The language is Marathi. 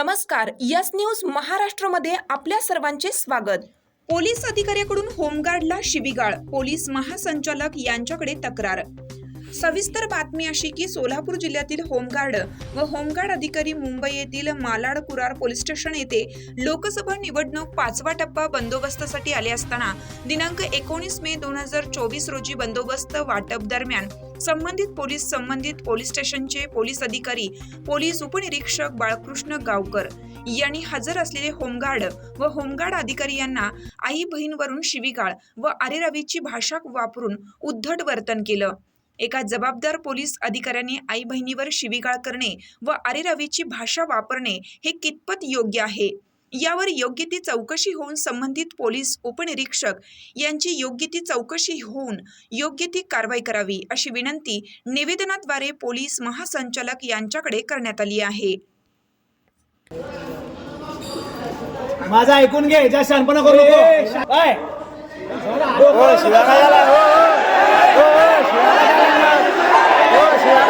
नमस्कार यस न्यूज महाराष्ट्रमध्ये आपल्या सर्वांचे स्वागत. पोलीस अधिकाऱ्याकडून होमगार्डला शिबिगाळ पोलीस महासंचालक यांच्याकडे तक्रार. सविस्तर बातमी अशी की सोलापूर जिल्ह्यातील होमगार्ड व होमगार्ड अधिकारी मुंबई येथील मालाड कुरार पोलीस स्टेशन येथे लोकसभा निवडणूक पाचवा टप्पा बंदोबस्तासाठी आले असताना दिनांक एकोणीस मे दोन हजार चोवीस रोजी बंदोबस्त वाटप दरम्यान संबंधित पोलीस संबंधित पोलीस स्टेशनचे पोलीस अधिकारी पोलीस उपनिरीक्षक बाळकृष्ण गावकर यांनी हजर असलेले होमगार्ड व होमगार्ड अधिकारी यांना आई बहीणवरून शिवीगाळ व आरेरवीची भाषा वापरून उद्धट वर्तन केलं. एका जबाबदार पोलीस अधिकाऱ्याने आई बहिणीवर शिवीगाळ करणे व आरेरावीची भाषा वापरणे हे कितपत योग्य आहे? यावर योग्य ती चौकशी होऊन संबंधित पोलीस उपनिरीक्षक यांची योग्य ती चौकशी होऊन योग्य ती कारवाई करावी अशी विनंती निवेदनाद्वारे पोलीस महासंचालक यांच्याकडे करण्यात आली आहे. माझा ऐकून घे ज्या शहाणपणा करू नको. काय 了，亲爱。